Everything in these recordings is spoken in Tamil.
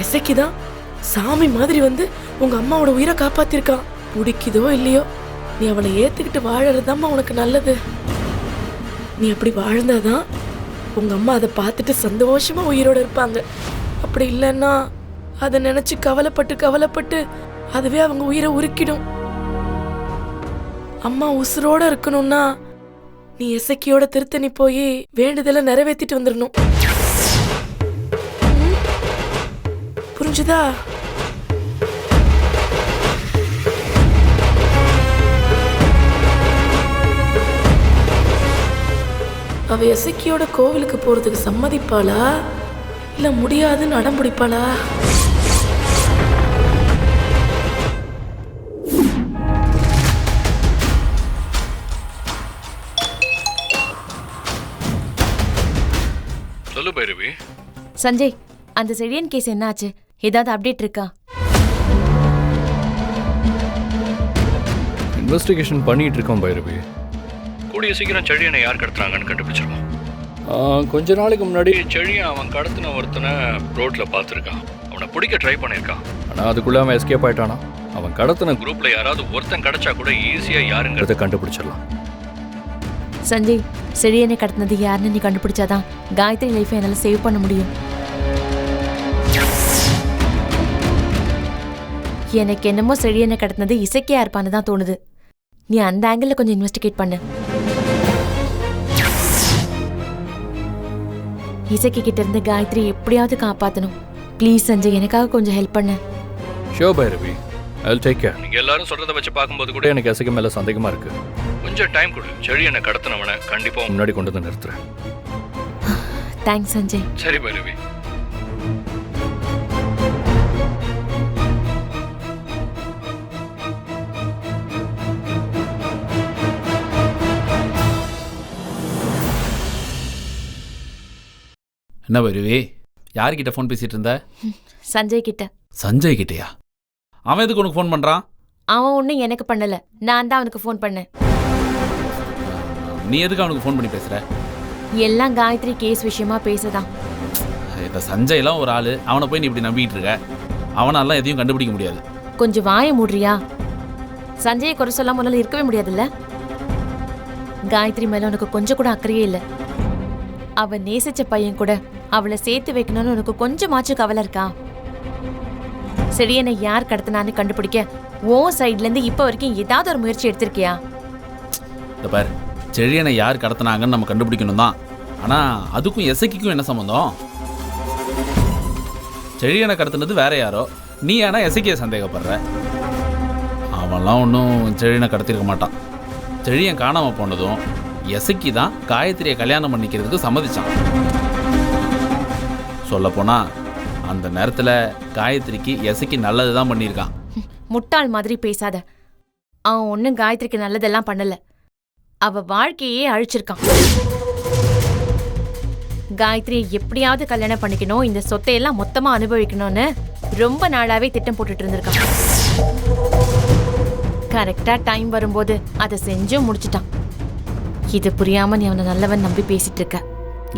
எசைக்கு தான் சாமி மாதிரி வந்து உங்க அம்மாவோட உயிரை காப்பாத்திருக்கான். பிடிக்குதோ இல்லையோ நீ அவளை ஏத்துக்கிட்டு வாழறதாம்மா உனக்கு நல்லது. நீ அப்படி வாழ்ந்தாதான் உங்க அம்மா அதை பார்த்துட்டு சந்தோஷமா உயிரோட இருப்பாங்க. அப்படி இல்லைன்னா அதை நினைச்சு கவலைப்பட்டு கவலைப்பட்டு அதுவே அவங்க உயிரை உருக்கிடும். அம்மா உசுரோட இருக்கணும்னா நீ எசக்கியோட திருத்தணி போய் வேண்டுதலை நிறைவேற்றிட்டு வந்துடணும் புரிஞ்சுதா? அவ எசக்கியோட கோவிலுக்கு போறதுக்கு சம்மதிப்பாளா? இல்ல முடியாதுன்னு அடம் பிடிப்பாளா? சொல்லு பைரவி. சஞ்சய் அந்த செடியன் கேஸ் என்னாச்சு? ஏதாவது அப்டேட் இருக்கா? இன்வெஸ்டிகேஷன் பண்ணிட்டு இருக்கோம் பைரவி. கூடிய சீக்கிரம் செழியனை யார் கடத்துறாங்கன்னு கண்டுபிடிச்சிருக்கோம் கொஞ்ச நாளைக்கு முன்னாடி செழியன் அவன் கடத்தின ஒருத்தனை ரோட்ல பார்த்துருக்கான். அவனை பிடிக்க ட்ரை பண்ணியிருக்கான். ஆனால் அதுக்குள்ள அவன் எஸ்கேப் ஆயிட்டானா? அவன் கடத்தின குரூப்ல யாராவது ஒருத்தன் கிடைச்சா கூட ஈஸியா யாருங்கிறத கண்டுபிடிச்சிடலாம். சஞ்சய் செடியனை கடத்தினது யாருன்னு நீ கண்டுபிடிச்சாதான் காயத்ரி லைஃபை என்னால் சேவ் பண்ண முடியும். எனக்கு என்னமோ செடியனை கடத்தினது இசைக்கையா இருப்பான்னு தான் தோணுது. நீ அந்த ஆங்கிள் கொஞ்சம் இன்வெஸ்டிகேட் பண்ணு. இசைக்கு கிட்ட இருந்து காயத்ரி எப்படியாவது காப்பாத்தணும். ப்ளீஸ் சஞ்சய் எனக்காக கொஞ்சம் ஹெல்ப் பண்ணு. Show Bhairavi I take care நீங்க எல்லாரும் சொல்றத வச்சு பார்க்கும்போது கூட எனக்கு எசைக்கு மேல சந்தேகமா இருக்கு. கொஞ்சம் டைம் கொடு. செழியனை கடத்தினவனை கண்டிப்பா முன்னாடி கொண்டு வந்து நிறுத்துறேன். தேங்க்ஸ் சஞ்சய். சரி பைரவி என்ன வருவி? யார்கிட்ட ஃபோன் பேசிட்டு இருந்த? சஞ்சய் கிட்ட. சஞ்சய் கிட்டயா? அவன் எதுக்கு உனக்கு ஃபோன் பண்றான்? அவன் ஒன்றும் எனக்கு பண்ணல. நான் தான் அவனுக்கு ஃபோன் பண்ணேன். நீ எதுக்கு அவனுக்கு ஃபோன் பண்ணி பேசுற? எல்லாம் காயத்ரி கேஸ் விஷயமா பேசதான். இந்த சஞ்சய்லாம் ஒரு ஆளு. அவனை போய் நீ இப்படி நம்பிக்கிட்டு இருக்க. அவனாலாம் எதையும் கண்டுபிடிக்க முடியாது. கொஞ்சம் வாய மூடுறியா? சஞ்சயை குறை சொல்லாம உன்னால இருக்கவே முடியாதுல்ல? காயத்ரி மேல உனக்கு கொஞ்சம் கூட அக்கறையே இல்ல. அவ நேசிச்ச பையன் கூட அவளை சேர்த்து வைக்கணும்னு உனக்கு கொஞ்சமாச்சும் கவலை இருக்கா? செடியனை யார் கடத்தினான்னு கண்டுபிடிக்க ஓ சைட்ல இருந்து வரைக்கும் ஏதாவது ஒரு முயற்சி எடுத்திருக்கியா? இந்த பார் செழியனை யார் கடத்தினாங்கன்னு நம்ம கண்டுபிடிக்கணும் தான். ஆனால் அதுக்கும் எசக்கிக்கும் என்ன சம்மந்தம் செழியனை கடத்தினது வேற யாரோ? நீ ஏன்னா எசக்கிய சந்தேகப்படுற. அவன்லாம் ஒன்றும் செழியனை கடத்திருக்க மாட்டான். செழியன் காணாமல் போனதும் எசக்கி தான் காயத்ரியை கல்யாணம் பண்ணிக்கிறதுக்கு சம்மதிச்சான். சொல்லப்போனா அந்த நேரத்தில் காயத்ரிக்கு எசக்கி நல்லது தான் பண்ணியிருக்கான். முட்டாள் மாதிரி பேசாத. அவன் ஒன்னும் காயத்ரிக்கு நல்லதெல்லாம் பண்ணல. அவ வாழ்க்கையே அழிச்சிருக்கான். காயத்ரியை எப்படியாவது கல்யாணம் பண்ணிக்கணும் இந்த சொத்தையெல்லாம் மொத்தமா அனுபவிக்கணும்னு ரொம்ப நாளாவே திட்டம் போட்டுட்டு இருந்திருக்கான். கரெக்டா டைம் வரும்போது அதை செஞ்சும் முடிச்சிட்டான். இது புரியாம நீ அவனை நல்லவன் நம்பி பேசிட்டு இருக்க.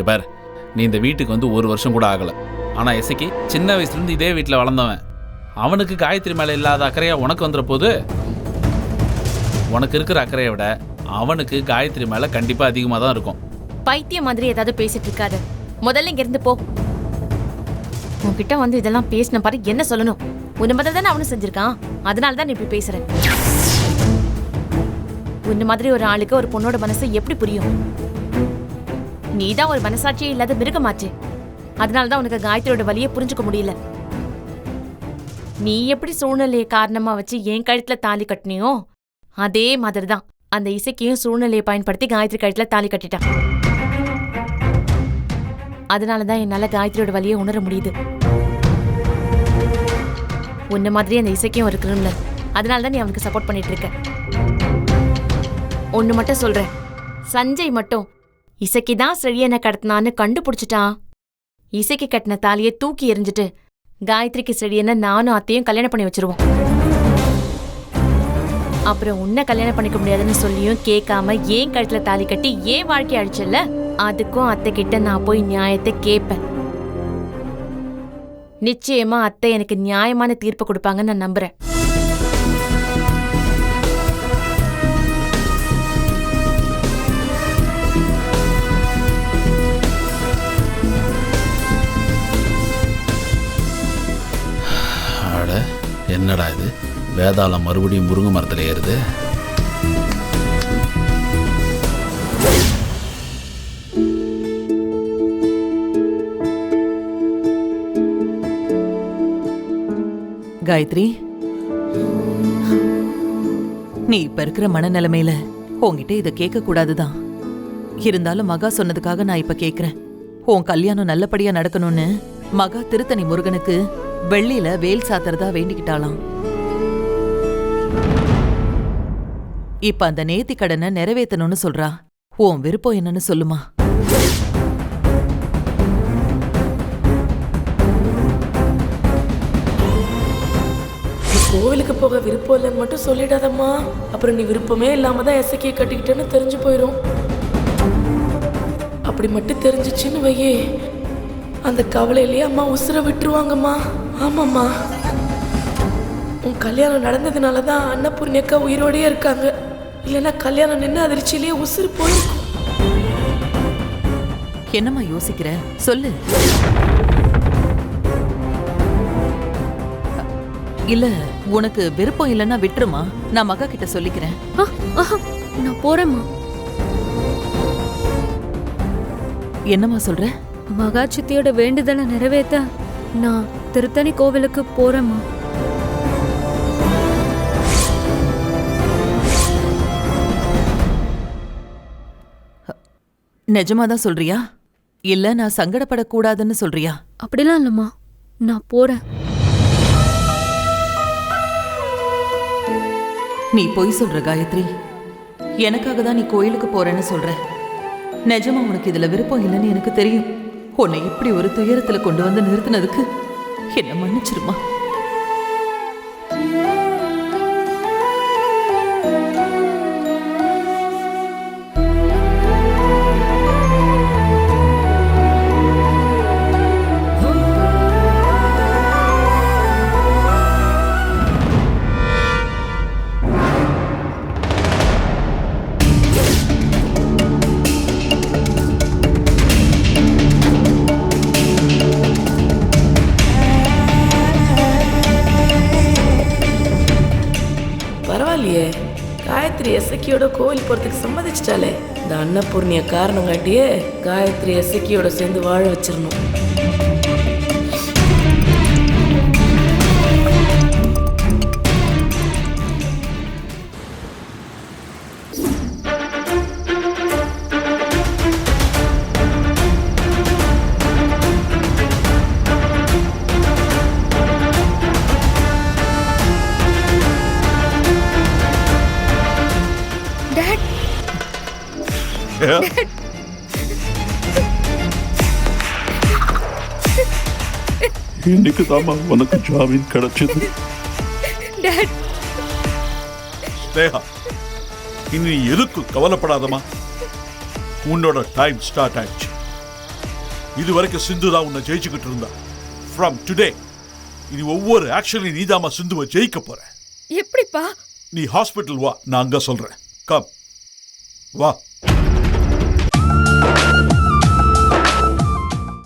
பார். நீ இந்த வீட்டுக்கு வந்து ஒரு வருஷம் கூட ஆகலை. ஆனால் இசைக்கு சின்ன வயசுலேருந்து இதே வீட்டில் வளர்ந்தவன். அவனுக்கு காயத்ரி மேலே இல்லாத அக்கறையாக உனக்கு வந்துற போது? உனக்கு இருக்கிற அக்கறையை விட அவனுக்கு காயத்ரி மேலே கண்டிப்பாக அதிகமாக தான் இருக்கும். பைத்தியம் மாதிரி ஏதாவது பேசிட்டு இருக்காது. முதல்ல இங்கேருந்து போ. உன்கிட்ட வந்து இதெல்லாம் பேசின பாரு என்ன சொல்லணும்? உன்ன மாதிரி தானே அவனும் செஞ்சிருக்கான். அதனால தான் இப்படி பேசுற. உன்ன மாதிரி ஒரு ஆளுக்கு ஒரு பொண்ணோட மனசு எப்படி புரியும்? நீதான் ஒரு மனசாட்சியே இல்லாத மிருகமாச்சு. அதனால தான் உனக்கு காயத்ரியோட வழியை புரிஞ்சுக்க முடியல. நீ எப்படி சூழ்நிலையை காரணமா வச்சு என் கழுத்துல தாலி கட்டினியோ? அதே மாதிரி தான் அந்த இசைக்கையும் சூழ்நிலையை பயன்படுத்தி காயத்ரி கழுத்துல தாலி கட்டிட்டான் அதனால தான் என்னால காயத்ரியோட வழியை உணர முடியுது. உன்ன மாதிரி அந்த இசைக்கும் ஒரு கிரிமினல் அதனால தான் நீ அவனுக்கு சப்போர்ட் பண்ணிட்டு இருக்க. ஒன்னு மட்டும் சொல்றேன். சஞ்சய் மட்டும் இசைக்கு தான் செழியனை கடத்தினான்னு கண்டுபிடிச்சிட்டான். இசைக்கு கட்டின தாலியை தூக்கி எறிஞ்சிட்டு காயத்ரிக்கு செழியனை நானும் அத்தையும் கல்யாணம் பண்ணி வச்சிருவோம். அப்புறம் உன்னை கல்யாணம் பண்ணிக்க முடியாதுன்னு சொல்லியும் கேட்காம ஏன் கழுத்துல தாலி கட்டி ஏன் வாழ்க்கை அழிச்சல்ல? அதுக்கும் அத்தை கிட்ட நான் போய் நியாயத்தை கேட்பேன். நிச்சயமா அத்தை எனக்கு நியாயமான தீர்ப்பு கொடுப்பாங்கன்னு நான் நம்புறேன். என்னடா இது? வேதாளம் மறுபடியும் முருங்கை மரத்தில் ஏறுது. காயத்ரி நீ இப்ப இருக்கிற மனநிலைமையில உன்கிட்ட இதை கேட்க கூடாதுதான் இருந்தாலும் மகா சொன்னதுக்காக நான் இப்ப கேக்குறேன் உன் கல்யாணம் நல்லபடியா நடக்கணும்னு மகா திருத்தணி முருகனுக்கு வெள்ளியில வேல் சாத்துறதா வேண்டிக்கிட்டாளாம். இப்ப அந்த நேத்தி கடனை நிறைவேத்தணும்னு சொல்றா. உன் விருப்பம் என்னன்னு சொல்லுமா. நீ கோவிலுக்கு போக விருப்பம் இல்லைன்னு மட்டும் சொல்லிடாதம்மா. அப்புறம் நீ விருப்பமே இல்லாம தான் எசக்கியை கட்டிக்கிட்டேன்னு தெரிஞ்சு போயிடும் அப்படி மட்டும் தெரிஞ்சிச்சுன்னு வையே. அந்த கவலையிலேயே அம்மா உசுர விட்டுருவாங்கம்மா. ஆமாம்மா. உன் கல்யாணம் நடந்ததுனால தான் அன்னபூர்ணி அக்கா உயிரோடயே இருக்காங்க. இல்லைன்னா கல்யாணம் நின்று அதிர்ச்சியிலேயே உசுறு போயிருக்கும். என்னம்மா யோசிக்கிற? சொல்லு. இல்ல உனக்கு விருப்பம் இல்லைன்னா விட்டுருமா? நான் மகா கிட்ட சொல்லிக்கிறேன். நான் போறேம்மா. என்னம்மா சொல்ற? மகாச்சித்தியோட வேண்டுதலை நிறைவேத்த நான் திருத்தணி கோவிலுக்கு போறேம்மா. நிஜமா தான் சொல்றியா? இல்ல நான் சங்கடப்படக்கூடாதுன்னு சொல்றியா? அப்படிலாம் இல்லைம்மா. நான் போறேன். நீ பொய் சொல்ற காயத்ரி. எனக்காக தான் நீ கோயிலுக்கு போறேன்னு சொல்ற. நிஜமா உனக்கு இதுல விருப்பம் இல்லைன்னு எனக்கு தெரியும். உன்னை இப்படி ஒரு துயரத்துல கொண்டு வந்து நிறுத்தினதுக்கு என்ன மன்னிச்சிருமா? காயத்ரி எசக்கியோட கோவில் போறதுக்கு சம்மதிச்சிட்டாலே இந்த அன்னபூர்ணிய காரணம் காட்டியே காயத்ரி எசக்கியோட சேர்ந்து வாழ வச்சிடணும் இன்னைக்கு தாமா உனக்கு ஜாமீன் கிடைச்சது. ஸ்னேகா இனி நீ எதுக்கும் கவலைப்படாதமா உன்னோட டைம் ஸ்டார்ட் ஆயிடுச்சு. இது வரைக்கும் சிந்து தான் உன்னை ஜெயிச்சுக்கிட்டு இருந்தா. ஃப்ரம் டுடே இனி ஒவ்வொரு ஆக்ஷன்லையும் நீதாம்மா சிந்துவை ஜெயிக்க போற. எப்படிப்பா? நீ ஹாஸ்பிட்டல் வா நான் அங்க சொல்றேன். கம் வா.